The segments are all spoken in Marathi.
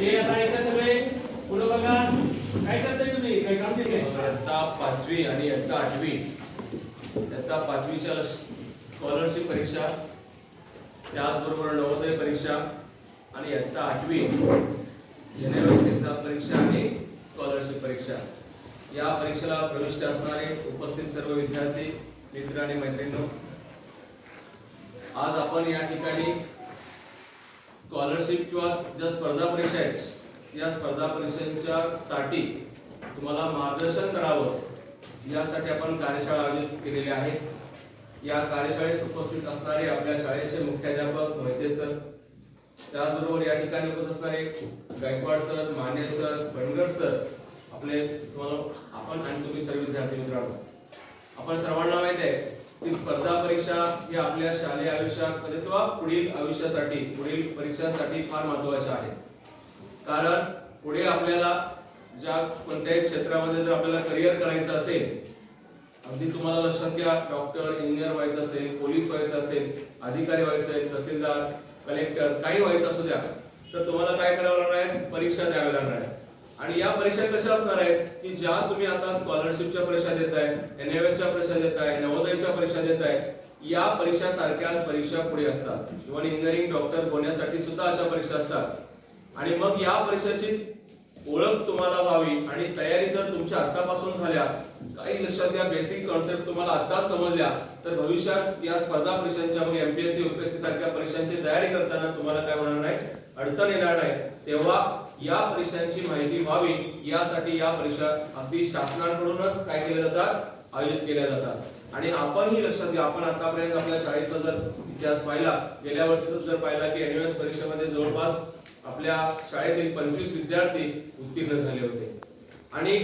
हे आता ऐका सगळे पुढे बघा. काय करताय तुम्ही? काय काम दिले इयत्ता पाचवी आणि इयत्ता आठवी. इयत्ता पाचवीच्या स्कॉलरशिप परीक्षा त्याचबरोबर नवोदय परीक्षा आणि इयत्ता आठवी. एक्झाम परीक्षा आणि स्कॉलरशिप परीक्षा. या परीक्षेला प्रविष्ट असणारे उपस्थित सर्व विद्यार्थी मित्र आणि मैत्रिणी. आज आपण या ठिकाणी स्कॉलरशिप किंवा ज्या स्पर्धा परीक्षा आहेत या स्पर्धा परीक्षांच्या साठी तुम्हाला मार्गदर्शन करावं यासाठी आपण कार्यशाळा आयोजित केलेली आहे. या कार्यशाळेत उपस्थित असणारे आपल्या शाळेचे मुख्याध्यापक मोहिते सर त्याचबरोबर या ठिकाणी उपस्थित असणारे Gaikwad sir Mane sir Bangar sir आपले तुम्हाला आपण आणि तुम्ही सर्व विद्यार्थी मित्रांनो आपण सर्वांना माहिती आहे की स्पर्धा परीक्षा ही आपल्या शालेय आयुष्यामध्ये म्हणजे किंवा पुढील आयुष्यासाठी पुढील परीक्षांसाठी फार महत्त्वाच्या आहेत. कारण पुढे आपल्याला ज्या कोणत्याही क्षेत्रामध्ये जर आपल्याला करिअर करायचं असेल अगदी तुम्हाला लक्षात घ्या डॉक्टर इंजिनियर व्हायचं असेल पोलीस व्हायचं असेल अधिकारी व्हायचं असेल तहसीलदार कलेक्टर काही व्हायचं असू द्या तर तुम्हाला काय करावं लागणार आहे? परीक्षा द्याव्या लागणार आहे. आणि या परीक्षा कशा असणार आहेत? की ज्या तुम्ही आता स्कॉलरशिपच्या परीक्षा देताय एनएवएच्या परीक्षा देताय नवोदयच्या परीक्षा देताय या परीक्षा सारख्याच परीक्षा पुढे असतात. इव्हन इंजिनिअरिंग डॉक्टर होण्यासाठी सुद्धा अशा परीक्षा असतात. आणि मग या परीक्षेची ओळख तुम्हाला व्हावी आणि तयारी जर तुमच्या आतापासून झाल्या काही लक्षात घ्या बेसिक कॉन्सेप्ट तुम्हाला आता समजल्या तर भविष्यात या स्पर्धा परीक्षांच्या मग एमपीएससी युपीएससी सारख्या परीक्षांची तयारी करताना तुम्हाला काय होणार नाही अडचण येणार नाही. तेव्हा या परीक्षांची माहिती व्हावी. यासाठी या परीक्षा अगदी शासनाकडूनच काय केल्या जातात? आयोजित केल्या जातात. आणि आपणही लक्षात घ्या आपण आतापर्यंत आपल्या शाळेचा जर इतिहास पाहिला गेल्या वर्षीचा जर पाहिला की एनयूएस परीक्षेमध्ये जवळपास आपल्या शाळेतील पंचवीस विद्यार्थी उत्तीर्ण झाले होते. आणि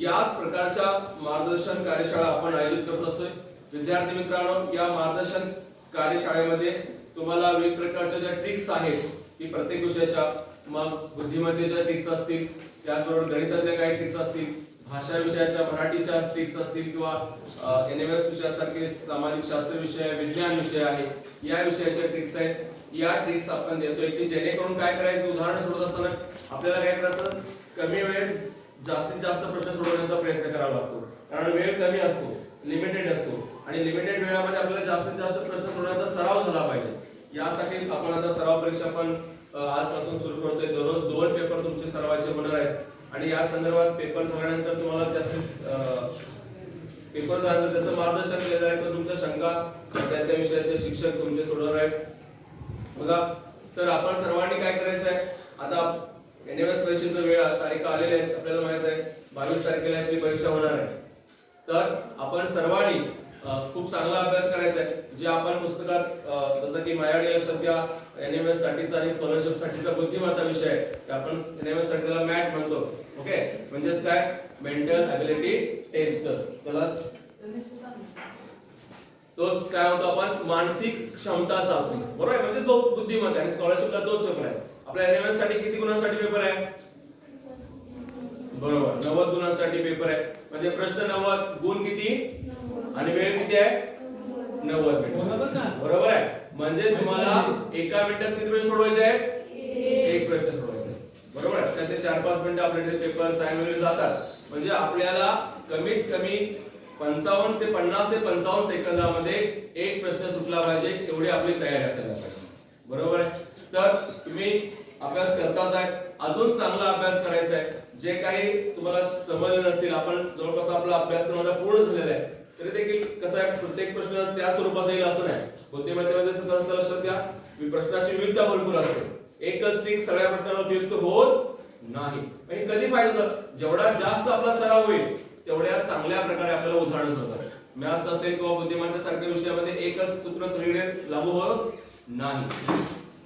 याच प्रकारच्या मार्गदर्शन कार्यशाळा आपण आयोजित करत असतोय. विद्यार्थी मित्रांनो या मार्गदर्शन कार्यशाळेमध्ये तुम्हाला विविध प्रकारच्या ज्या ट्रिक्स आहेत की प्रत्येक विषयाच्या मग बुद्धिमत्तेच्या ट्रिक्स असतील त्याचबरोबर गणितातल्या काही ट्रिक्स असतील भाषा विषयाच्या मराठीच्या स्पिक्स असतील किंवा एन एम एस विषयासारखे सामाजिक शास्त्र विषय विज्ञान विषय आहे या विषयाच्या ट्रिक्स आहेत. या ट्रिक्स आपण देतोय की जेणेकरून काय करायचं? उदाहरण सोडत असताना आपल्याला काय करायचं? कमी वेळेत जास्तीत जास्त प्रश्न सोडवण्याचा प्रयत्न करावा लागतो. कारण वेळ कमी असतो लिमिटेड असतो. आणि लिमिटेड वेळामध्ये आपल्याला जास्तीत जास्त प्रश्न सोडवण्याचा सराव झाला पाहिजे. यासाठीच आपण आता सराव परीक्षा पण आजपासून सुरू करतोय. दररोज दोन पेपर तुमचे सर्वांचे होणार आहेत. आणि या संदर्भात पेपर झाल्यानंतर तुम्हाला त्याचे पेपर झाल्यानंतर त्याचं मार्गदर्शन केलं जाईल पण तुमच्या शंका त्या त्या विषयाचे शिक्षक तुमचे सोडवणार आहेत. बघा तर आपण सर्वांनी काय करायचं आहे? आता एनएमएस परीक्षेचा वेळ तारीख आलेल्या आहेत आपल्याला माहीत आहे. बावीस तारखेला आपली परीक्षा होणार आहे. तर आपण सर्वांनी खूप चांगला अभ्यास करायचा आहे. जे आपण पुस्तकात जसं की माझ्याकडे लक्षात घ्या एनएमएस साठीचा आणि स्कॉलरशिप साठीचा बुद्धिमत्ता विषय आहे आपण एनएमएससाठी त्याला मॅट म्हणतो. ओके म्हणजेच काय? मेंटल ऍबिलिटी टेस्ट त्याला तोच काय होतो आपण? मानसिक क्षमता चाचणी. बरोबर आहे? म्हणजे तो बुद्धिमत्ता आणि स्कॉलरशिपला तोच पेपर आहे. आपल्या एनएमएससाठी किती गुणांसाठी पेपर आहे? बरोबर. नव्वद गुणांसाठी पेपर आहे. म्हणजे प्रश्न नव्वद गुण किती? आणि वेळ किती आहे? नव्वद. मिनिट? बरोबर आहे? म्हणजे तुम्हाला एका मिनिटात किती प्रश्न सोडवायचे आहेत? एक प्रश्न सोडवायचा आहे. बरोबर आहे? त्यात ते चार पाच मिनिटं आपल्याकडे पेपर साईन वगैरे जातात. म्हणजे आपल्याला कमीत कमी पंचावन्न ते पन्नास ते पंचावन्न सेकंदामध्ये एक प्रश्न सुटला पाहिजे एवढी आपली तयारी असायला पाहिजे. बरोबर आहे? तर तुम्ही अभ्यास करताच आहे अजून चांगला अभ्यास करायचा आहे. जे काही तुम्हाला समजले नसतील आपण जवळपास आपला अभ्यासक्रम पूर्ण झालेला आहे. तरी देखील कसं आहे प्रत्येक प्रश्न त्या स्वरूपाचा येईल असं नाही. कोणत्या माध्यमाचे असं लक्षात घ्या. प्रश्नाची विविधता भरपूर असते. एकच ट्रिक सगळ्या प्रश्नाला उपयुक्त होत नाही. म्हणजे कधी फायदा होतं? जेवढा जास्त आपला सराव होईल तेवढ्या चांगल्या प्रकारे आपल्याला उदाहरण होतं मॅथ्स असेल किंवा बुद्धिमत्ता सारख्या विषयामध्ये एकच सूत्र सगळीकडे लागू होत नाही.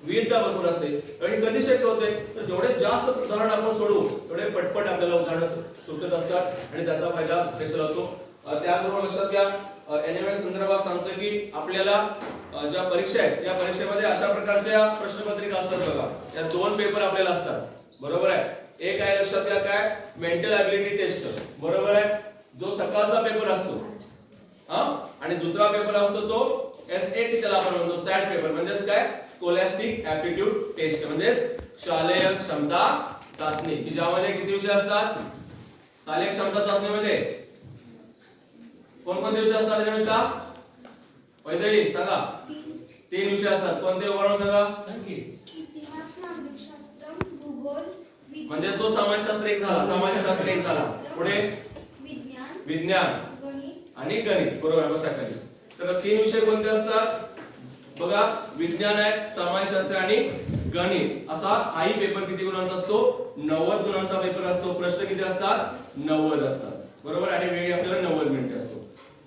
विविधता भरपूर असते. आणि कधी शक्य होते? तर जेवढे जास्त उदाहरण आपण सोडवू तेवढे पटपट आपल्याला उदाहरण सुटत असतात. आणि त्याचा फायदा कशाला होतो अ, त्याचबरोबर लक्षात घ्या एनएमएस संदर्भात सांगतो की आपल्याला अ, ज्या परीक्षा आहेत. या परीक्षेमध्ये अशा प्रकारच्या प्रश्नपत्रिका असतात बघा. या दोन पेपर आपल्याला असतात. बरोबर आहे? एक आहे लक्षात घ्या काय? मेंटल ॲबिलिटी टेस्ट बरोबर आहे? जो सकाळचा पेपर असतो. हा? आणि दुसरा पेपर असतो तो एस ए टी त्याला आपण म्हणतो सॅट पेपर म्हणजेच काय? स्कॉलॅस्टिक ऍप्टिट्यूड टेस्ट म्हणजे शालेय क्षमता चाचणी. की ज्यामध्ये किती विषय असतात? शालेय क्षमता चाचणीमध्ये कोणकोणते विषय असतात रमेशला सांगा. तीन विषय असतात. कोणते बरोबर सांगा? संकेत. इतिहास नागरिकशास्त्र भूगोल विज्ञान, म्हणजे तो समाजशास्त्र एक झाला. समाजशास्त्र एक झाला. पुढे? विज्ञान विज्ञान. गणित. आणि गणित. बरोबर आहे, बसा खाली तर तीन विषय कोणते असतात? बघा विज्ञान आहे समाजशास्त्र आणि गणित. असा हाही पेपर किती गुणांचा असतो? नव्वद गुणांचा पेपर असतो. प्रश्न किती असतात? नव्वद असतात. बरोबर? आणि वेळ आपल्याला नव्वद मिनिटे असतो.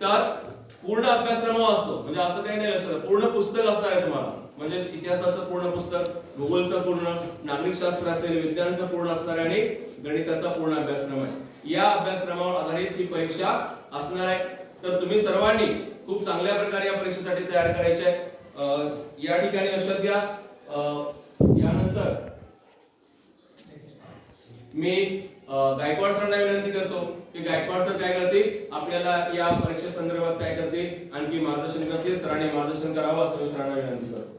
तर पूर्ण अभ्यासक्रम असतो. म्हणजे असं काही नाही लक्षात पूर्ण पुस्तक असणार आहे तुम्हाला. म्हणजे इतिहासाचं पूर्ण पुस्तक भूगोलचं पूर्ण नागरिकशास्त्र असेल विज्ञानचं पूर्ण असणार आहे आणि गणिताचा पूर्ण अभ्यासक्रम आहे. या अभ्यासक्रमावर आधारित ही परीक्षा असणार आहे. तर तुम्ही सर्वांनी खूप चांगल्या प्रकारे या परीक्षेसाठी तयार करायचे आहे. अं, या ठिकाणी लक्षात घ्या. यानंतर मी गायकवाड सरांना विनंती करतो की गायकवाड सर काय करतील? आपल्याला या परीक्षे संदर्भात काय करतील? आणखी मार्गदर्शन करतील? सरांनी मार्गदर्शन करावं असं मी सरांना विनंती करतो.